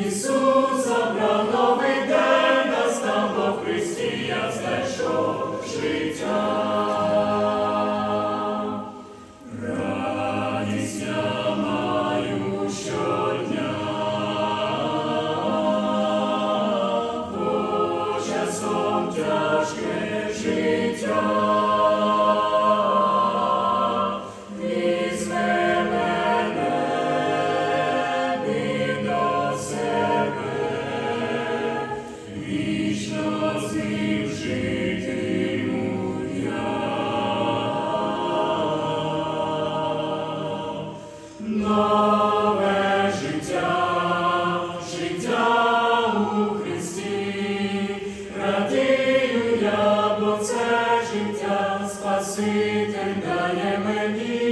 Ісус забрав новий день, настав на Христі, я знайшов життя. нове життя, у Христі, радію бо це життя, Спаситель дає мені.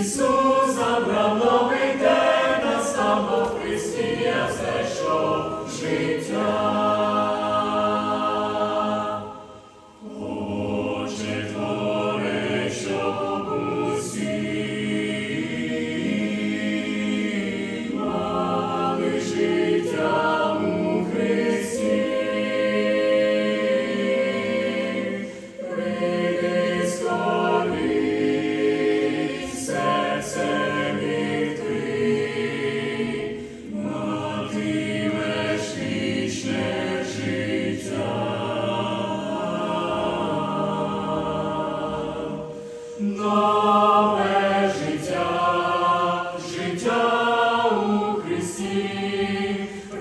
Ісус забрав новий день, настав Христі, я знайшов життя. нове життя, життя у Христі,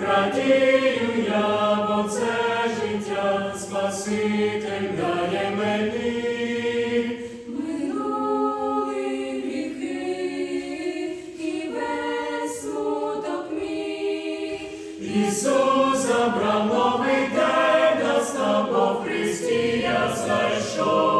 радію я, бо це життя, Спаситель дає мені. Минули гріхи і весь смуток мій. Ісус забрав новий день нас, бо в Христі я знайшов.